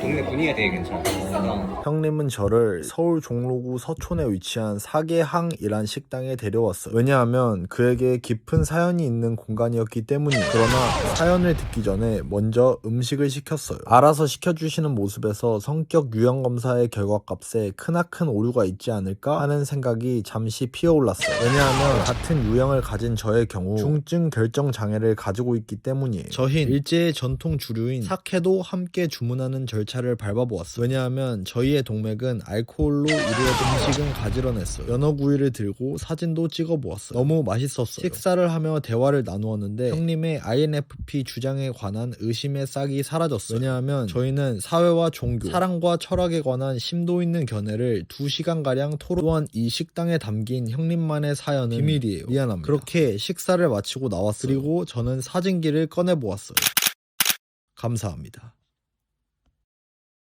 동네 분위기가 되게 괜찮아. 형님은 저를 서울 종로구 서촌에 위치한 사계항이란 식당에 데려왔어요. 왜냐하면 그에게 깊은 사연이 있는 공간이었기 때문이에요. 그러나 사연을 듣기 전에 먼저 음식을 시켰어요. 알아서 시켜주시는 모습에서 성격 유형 검사의 결과값에 크나큰 오류가 있지 않을까 하는 생각이 잠시 피어올랐어요. 왜냐하면 같은 유형을 가진 저의 경우 중증 결정 장애를 가지고 있기 때문이에요. 저흰 일제의 전통 주류인 사케도 함께 주문하는 절차 를 밟아보았어요. 왜냐하면 저희의 동맥은 알코올로 이루어진 음식은 가지런했어요. 연어구이를 들고 사진도 찍어보았어요. 너무 맛있었어요. 식사를 하며 대화를 나누었는데 형님의 INFP 주장에 관한 의심의 싹이 사라졌어요. 왜냐하면 저희는 사회와 종교, 사랑과 철학에 관한 심도 있는 견해를 2시간가량 토론 또한 이 식당에 담긴 형님만의 사연은 비밀이에요. 미안합니다. 그렇게 식사를 마치고 나왔어요. 그리고 저는 사진기를 꺼내보았어요. 감사합니다.